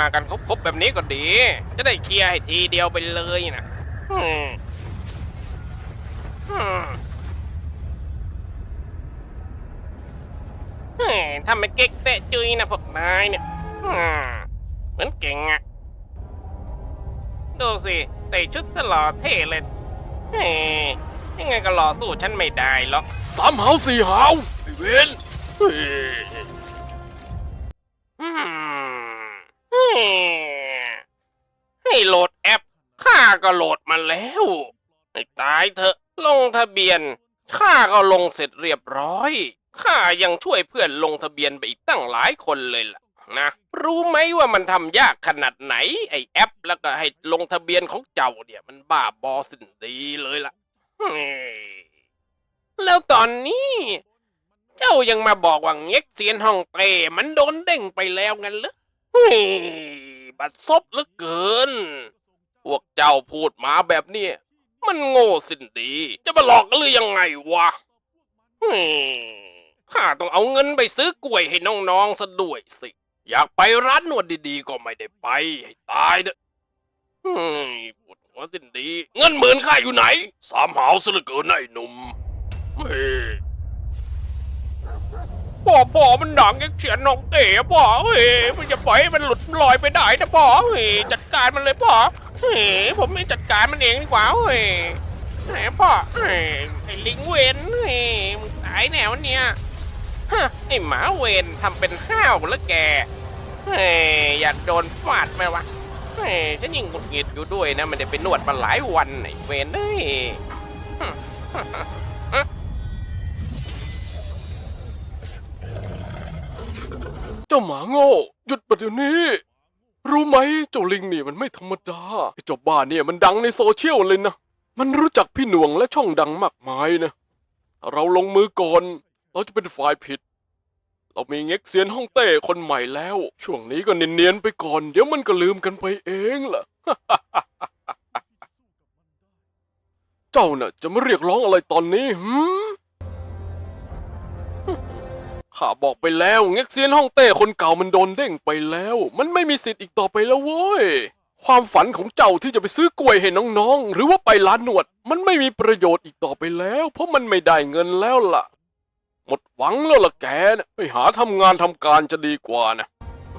มากันครบๆแบบนี้ก็ดี จะได้เคลียร์ให้ทีเดียวไปเลยนะอืมอืมเฮ้ยทำไมเก๊กเตะจุยนะพวกนายเนี่ยอืมเหมือนเก่งอะดูสิใส่ชุดตลอดเท่เลยเฮ้ยยังไงก็รอสู้ฉันไม่ได้หรอกสามหาวสี่หาวไอ้เวน ก็โหลดมาแล้วให้ตายเถอะ ลงทะเบียน ข้าก็ลงเสร็จเรียบร้อย ข้ายังช่วยเพื่อนลงทะเบียนไปอีกตั้งหลายคนเลยล่ะนะ รู้ไหมว่ามันทำยากขนาดไหน ไอแอป แล้วก็ให้ลงทะเบียนของเจ้าเนี่ยมันบ้าบอสินดีเลยล่ะ แล้วตอนนี้ เจ้ายังมาบอกว่าเง็กเซียนฮ่องเต้มันโดนเด้งไปแล้วงั้นเหรอบัดซบเหลือเกิน พวกเจ้าพูดมาแบบนี้ มันโง่สิ้นดี จะมาหลอกกันหรือยังไงวะฮ้ยข้าต้องเอาเงินไปซื้อกล้วยให้น้องๆซะด้วยสิ อยากไปร้านนวดดีๆ ก็ไม่ได้ไป ให้ตายเด้อเฮ้ยปวดหัวสิ้นดี เงินหมื่นข้าอยู่ไหน สามหาวซะเหลือเกินไอ้หนุ่มพ่อพ่อมันหนังยังเฉียนน้องเต๋อพ่อเฮ้ยมันจะปล่อยมันหลุดลอยไปได้นะพ่อเฮ้ยจัดการมันเลยพ่อ เฮ้ผมไม่จัดการมันเองดีกว่าเฮ้ยไหนพ่อเฮ้ยไอ้ลิงเวนเฮ้ยมึงตายแนวเนี่ยฮะไอ้หมาเวนทำเป็นห้าวแล้วแกเฮ้ยอยากโดนฟาดไหมวะเฮ้ยฉันยิงหงุดหงิดอยู่ด้วยนะ มันจะไปนวดมาหลายวันไอ้เวนเฮ้ยเจ้าหมาโง่หยุดประเดี๋ยนี้ รู้ไหมเจ้าลิงนี่มันไม่ธรรมดาไอ้เจ้าบ้านเนี่ยมันดังในโซเชียลเลยนะ มันรู้จักพี่หน่วงและช่องดังมากมายนะถ้าเราลงมือก่อน เราจะเป็นฝ่ายผิด เรามีเง็กเซียนฮ่องเต้คนใหม่แล้ว ช่วงนี้ก็เนียนๆไปก่อน เดี๋ยวมันก็ลืมกันไปเองล่ะ เจ้าน่ะจะมาเรียกร้องอะไรตอนนี้หืม บอกไปแล้วเง็กเซียนฮ่องเต้คนเก่ามันโดนเด้งไปแล้ว มันไม่มีสิทธิ์อีกต่อไปแล้วเว้ย ความฝันของเจ้าที่จะไปซื้อกล้วยให้น้องๆ หรือว่าไปร้านนวด มันไม่มีประโยชน์อีกต่อไปแล้ว เพราะมันไม่ได้เงินแล้วล่ะ หมดหวังแล้วล่ะแกนะไปหาทำงานทำการจะดีกว่านะ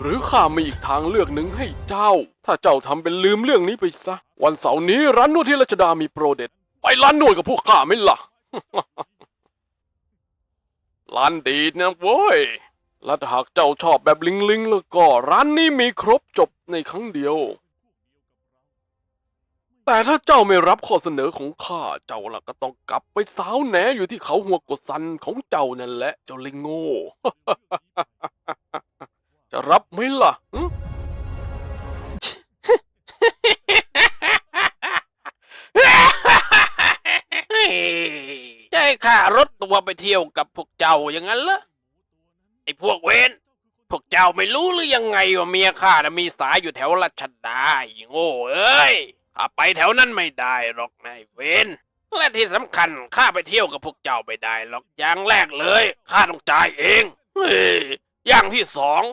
หรือข้ามีอีกทางเลือกหนึ่งให้เจ้า ถ้าเจ้าทำเป็นลืมเรื่องนี้ไปซะ วันเสาร์นี้ร้านนวดที่รัชดามีโปรเด็ด ไปร้านนวดกับพวกข้าไหม่ล่ะ ร้านดีนะเว้ย และถ้าหากเจ้าชอบแบบลิงลิงแล้วก็ร้านนี้มีครบจบในครั้งเดียว แต่ถ้าเจ้าไม่รับข้อเสนอของข้า เจ้าล่ะก็ต้องกลับไปสาวแหนอยู่ที่เขาหัวกดซันของเจ้านั่นแหละ เจ้าลิงโง่ จะรับไหมล่ะ จะให้ข้ารถตัวไปเที่ยวกับพวกเจ้าอย่างนั้นเหรอไอ้พวกเวนพวกเจ้าไม่รู้หรือยังไงว่าเมียข้านะมีสายอยู่แถวรัชดาไอ้โง่เอ้ยข้าไปแถวนั้นไม่ได้หรอกนายเวนและที่สำคัญข้าไปเที่ยวกับพวกเจ้าไม่ได้หรอกอย่างแรกเลยข้าต้องจ่ายเองเฮ้ยอย่างที่สอง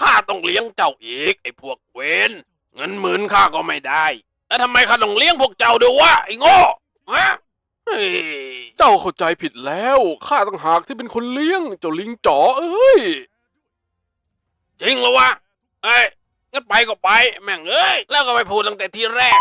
ข้าต้องเลี้ยงเจ้าอีกไอ้พวกเวนเงินหมื่นข้าก็ไม่ได้แล้วทำไมข้าต้องเลี้ยงพวกเจ้าด้วยวะไอ้โง่ฮะ เฮ้ยเจ้าเข้าใจผิดแล้วข้าต่างหากที่เป็นคนเลี้ยงเจ้าลิงจ๋อเอ้ย จริงเหรอวะเอ้ยงั้นไปก็ไป แม่งเอ้ย แล้วก็ไปพูดตั้งแต่ทีแรก